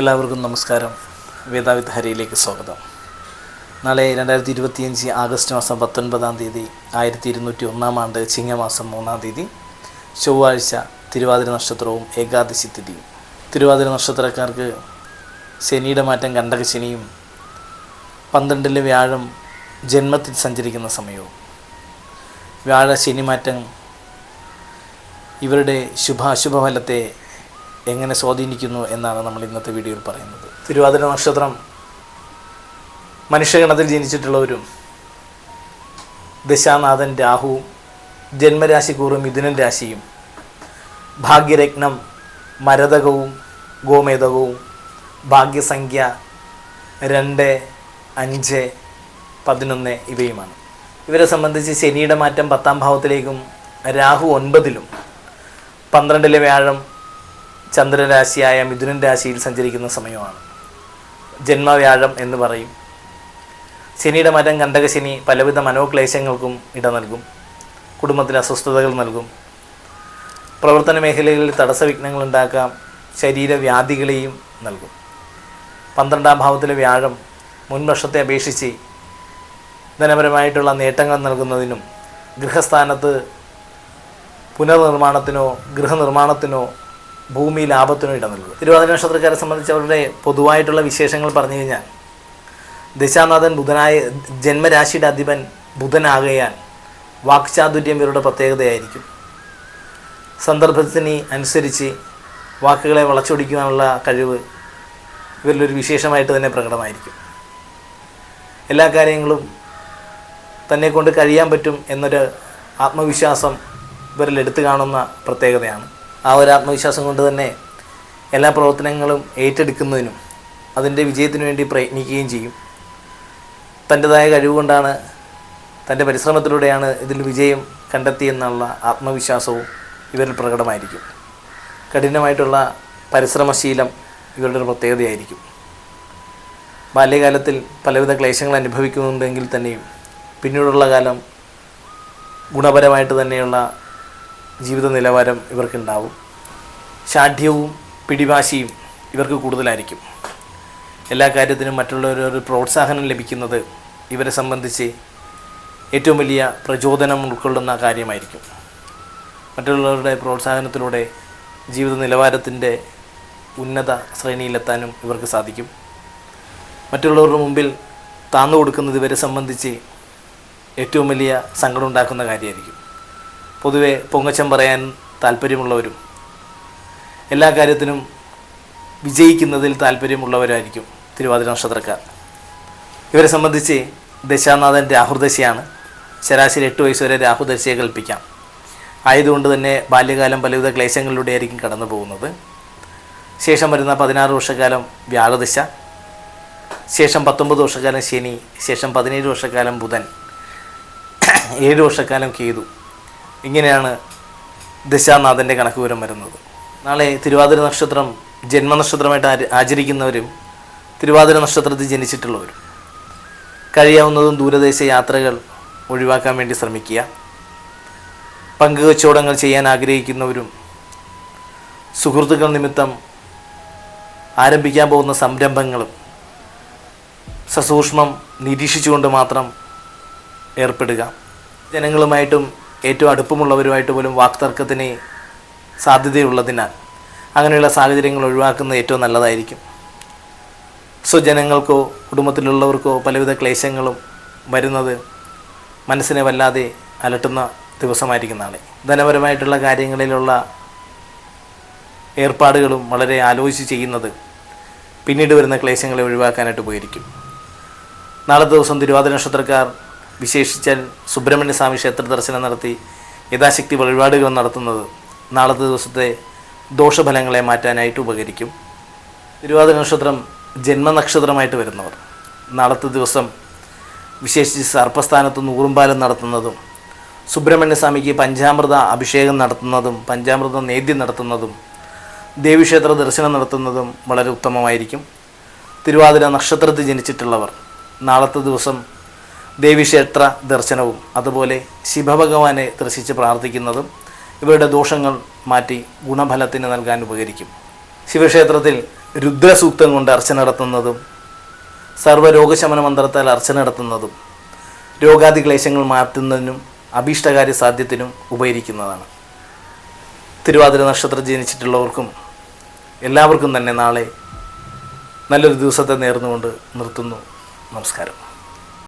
എല്ലാവർക്കും നമസ്കാരം. വേദാവിത് ഹരിയിലേക്ക് സ്വാഗതം. നാളെ രണ്ടായിരത്തി ഇരുപത്തിയഞ്ച് ആഗസ്റ്റ് മാസം പത്തൊൻപതാം തീയതി ആയിരത്തി ഇരുന്നൂറ്റി ഒന്നാം ആണ്ട് ചിങ്ങമാസം മൂന്നാം തീയതി ചൊവ്വാഴ്ച തിരുവാതിര നക്ഷത്രവും ഏകാദശി തിഥിയും. തിരുവാതിര നക്ഷത്രക്കാർക്ക് ശനിയുടെ മാറ്റം കണ്ടക ശനിയും പന്ത്രണ്ടിലെ വ്യാഴം ജന്മത്തിൽ സഞ്ചരിക്കുന്ന സമയവും. വ്യാഴ ശനി മാറ്റം ഇവരുടെ ശുഭാശുഭ ഫലത്തെ എങ്ങനെ സ്വാധീനിക്കുന്നു എന്നാണ് നമ്മൾ ഇന്നത്തെ വീഡിയോയിൽ പറയുന്നത്. തിരുവാതിര നക്ഷത്രം മനുഷ്യഗണത്തിൽ ജനിച്ചിട്ടുള്ളവരും ദശാനാഥൻ രാഹുവും ജന്മരാശി കൂറും മിഥുനൻ രാശിയും ഭാഗ്യരത്നം മരതകവും ഗോമേതകവും ഭാഗ്യസംഖ്യ രണ്ട് അഞ്ച് പതിനൊന്ന് ഇവയുമാണ്. ഇവരെ സംബന്ധിച്ച് ശനിയുടെ മാറ്റം പത്താം ഭാവത്തിലേക്കും രാഹു ഒൻപതിലും പന്ത്രണ്ടിലെ വ്യാഴം ചന്ദ്രരാശിയായ മിഥുനൻ രാശിയിൽ സഞ്ചരിക്കുന്ന സമയമാണ്. ജന്മവ്യാഴം എന്ന് പറയും. ശനിയുടെ മരം ഗണ്ഡകശനി പലവിധ മനോക്ലേശങ്ങൾക്കും ഇട നൽകും. കുടുംബത്തിൽ അസ്വസ്ഥതകൾ നൽകും. പ്രവർത്തന മേഖലകളിൽ തടസ്സവിഘ്നങ്ങൾ ഉണ്ടാക്കാം. ശരീരവ്യാധികളെയും നൽകും. പന്ത്രണ്ടാം ഭാവത്തിലെ വ്യാഴം മുൻവർഷത്തെ അപേക്ഷിച്ച് ധനപരമായിട്ടുള്ള നേട്ടങ്ങൾ നൽകുന്നതിനും ഗൃഹസ്ഥാനത്ത് പുനർനിർമ്മാണത്തിനോ ഗൃഹനിർമ്മാണത്തിനോ ഭൂമി ലാഭത്തിനും ഇടം തിരുവാതിര നക്ഷത്രക്കാരെ സംബന്ധിച്ച് അവരുടെ പൊതുവായിട്ടുള്ള വിശേഷങ്ങൾ പറഞ്ഞു കഴിഞ്ഞാൽ ദശാനാഥൻ ബുധനായ ജന്മരാശിയുടെ അധിപൻ ബുധനാകയാൽ വാക്ചാതുര്യം ഇവരുടെ പ്രത്യേകതയായിരിക്കും. സന്ദർഭത്തിന് അനുസരിച്ച് വാക്കുകളെ വളച്ചൊടിക്കുവാനുള്ള കഴിവ് ഇവരിലൊരു വിശേഷമായിട്ട് തന്നെ പ്രകടമായിരിക്കും. എല്ലാ കാര്യങ്ങളും തന്നെ കൊണ്ട് കഴിയാൻ പറ്റും എന്നൊരു ആത്മവിശ്വാസം ഇവരിൽ എടുത്തു കാണുന്ന പ്രത്യേകതയാണ്. ആ ഒരു ആത്മവിശ്വാസം കൊണ്ട് തന്നെ എല്ലാ പ്രവർത്തനങ്ങളും ഏറ്റെടുക്കുന്നതിനും അതിന്റെ വിജയത്തിനു വേണ്ടി പ്രയത്നിക്കുകയും ചെയ്യും. തന്റെതായ കഴിവുകൊണ്ടാണ് തന്റെ പരിശ്രമത്തിലൂടെയാണ് ഇതിൽ വിജയം കണ്ടെത്തിയെന്നുള്ള ആത്മവിശ്വാസവും ഇവരിൽ പ്രകടമായിരിക്കും. കഠിനമായിട്ടുള്ള പരിശ്രമശീലം ഇവരുടെ ഒരു പ്രത്യേകതയായിരിക്കും. ബാല്യകാലത്തിൽ പലവിധ ക്ലേശങ്ങൾ അനുഭവിക്കുന്നുണ്ടെങ്കിൽ തന്നെയും പിന്നീടുള്ള കാലം ഗുണപരമായിട്ട് തന്നെയുള്ള ജീവിത നിലവാരം ഇവർക്കുണ്ടാവും. ശാഠ്യവും പിടിവാശിയും ഇവർക്ക് കൂടുതലായിരിക്കും. എല്ലാ കാര്യത്തിനും മറ്റുള്ളവരൊരു പ്രോത്സാഹനം ലഭിക്കുന്നത് ഇവരെ സംബന്ധിച്ച് ഏറ്റവും വലിയ പ്രചോദനം ഉൾക്കൊള്ളുന്ന കാര്യമായിരിക്കും. മറ്റുള്ളവരുടെ പ്രോത്സാഹനത്തിലൂടെ ജീവിത നിലവാരത്തിന്റെ ഉന്നത ശ്രേണിയിലെത്താനും ഇവർക്ക് സാധിക്കും. മറ്റുള്ളവരുടെ മുമ്പിൽ താന്നു കൊടുക്കുന്നത് ഇവരെ സംബന്ധിച്ച് ഏറ്റവും വലിയ സങ്കടം ഉണ്ടാക്കുന്ന കാര്യമായിരിക്കും. പൊതുവെ പൊങ്ങച്ചം പറയാൻ താല്പര്യമുള്ളവരും എല്ലാ കാര്യത്തിനും വിജയിക്കുന്നതിൽ താല്പര്യമുള്ളവരായിരിക്കും തിരുവാതിര നക്ഷത്രക്കാർ. ഇവരെ സംബന്ധിച്ച് ദശാനാഥൻ രാഹുദശയാണ് ശരാശരി എട്ട് വയസ്സ് വരെ രാഹുദശയെ കൽപ്പിക്കാം. ആയതുകൊണ്ട് തന്നെ ബാല്യകാലം പലവിധ ക്ലേശങ്ങളിലൂടെ ആയിരിക്കും കടന്നു പോകുന്നത്. ശേഷം വരുന്ന പതിനാറ് വർഷക്കാലം വ്യാഴദശ. ശേഷം പത്തൊമ്പത് വർഷക്കാലം ശനി. ശേഷം പതിനേഴ് വർഷക്കാലം ബുധൻ. ഏഴ് വർഷക്കാലം കേതു. ഇങ്ങനെയാണ് ദശാനാഥന്റെ കണക്കുകൂരം വരുന്നത്. നാളെ തിരുവാതിര നക്ഷത്രം ജന്മനക്ഷത്രമായിട്ട് ആചരിക്കുന്നവരും തിരുവാതിര നക്ഷത്രത്തിൽ ജനിച്ചിട്ടുള്ളവരും. കഴിയാവുന്നതും ദൂരദേശ യാത്രകൾ ഒഴിവാക്കാൻ വേണ്ടി ശ്രമിക്കുക. പങ്കുകച്ചവടങ്ങൾ ചെയ്യാൻ ആഗ്രഹിക്കുന്നവരും സുഹൃത്തുക്കൾ നിമിത്തം ആരംഭിക്കാൻ പോകുന്ന സംരംഭങ്ങളും സസൂക്ഷ്മം നിരീക്ഷിച്ചുകൊണ്ട് മാത്രം ഏർപ്പെടുക. ജനങ്ങളുമായിട്ടും ഏറ്റവും അടുപ്പമുള്ളവരുമായിട്ട് പോലും വാക്തർക്കത്തിന് സാധ്യതയുള്ളതിനാൽ അങ്ങനെയുള്ള സാഹചര്യങ്ങൾ ഒഴിവാക്കുന്നത് ഏറ്റവും നല്ലതായിരിക്കും. സ്വജനങ്ങൾക്കോ കുടുംബത്തിലുള്ളവർക്കോ പലവിധ ക്ലേശങ്ങളും വരുന്നത് മനസ്സിനെ വല്ലാതെ അലട്ടുന്ന നാളെ. ധനപരമായിട്ടുള്ള കാര്യങ്ങളിലുള്ള ഏർപ്പാടുകളും വളരെ ആലോചിച്ച് ചെയ്യുന്നത് പിന്നീട് വരുന്ന ക്ലേശങ്ങളെ ഒഴിവാക്കാനായിട്ട് പോയിരിക്കും. നാളെ ദിവസം തിരുവാതിര നക്ഷത്രക്കാർ വിശേഷിച്ചാൽ സുബ്രഹ്മണ്യസ്വാമി ക്ഷേത്ര ദർശനം നടത്തി യഥാശക്തി വഴിപാടുകൾ നടത്തുന്നത് നാളത്തെ ദിവസത്തെ ദോഷഫലങ്ങളെ മാറ്റാനായിട്ട് ഉപകരിക്കും. തിരുവാതിര നക്ഷത്രം ജന്മനക്ഷത്രമായിട്ട് വരുന്നവർ. നാളത്തെ ദിവസം വിശേഷിച്ച് സർപ്പസ്ഥാനത്ത് നൂറുംപാലം നടത്തുന്നതും സുബ്രഹ്മണ്യസ്വാമിക്ക് പഞ്ചാമൃത അഭിഷേകം നടത്തുന്നതും പഞ്ചാമൃത നേദ്യം നടത്തുന്നതും ദേവീക്ഷേത്ര ദർശനം നടത്തുന്നതും വളരെ ഉത്തമമായിരിക്കും. തിരുവാതിര നക്ഷത്രത്തിൽ ജനിച്ചിട്ടുള്ളവർ നാളത്തെ ദിവസം ദേവീക്ഷേത്ര ദർശനവും അതുപോലെ ശിവഭഗവാനെ ദർശിച്ച് പ്രാർത്ഥിക്കുന്നതും ഇവരുടെ ദോഷങ്ങൾ മാറ്റി ഗുണഫലത്തിന് നൽകാൻ ഉപകരിക്കും. ശിവക്ഷേത്രത്തിൽ രുദ്രസൂക്തം കൊണ്ട് അർച്ചന നടത്തുന്നതും സർവരോഗശമന മന്ത്രത്താൽ അർച്ചന നടത്തുന്നതും രോഗാദി ക്ലേശങ്ങൾ മാറ്റുന്നതിനും അഭീഷ്ടകാര്യ സാധ്യത്തിനും ഉപകരിക്കുന്നതാണ്. തിരുവാതിര നക്ഷത്രം ജനിച്ചിട്ടുള്ളവർക്കും എല്ലാവർക്കും തന്നെ നാളെ നല്ലൊരു ദിവസത്തെ നേർന്നുകൊണ്ട് നിർത്തുന്നു. നമസ്കാരം.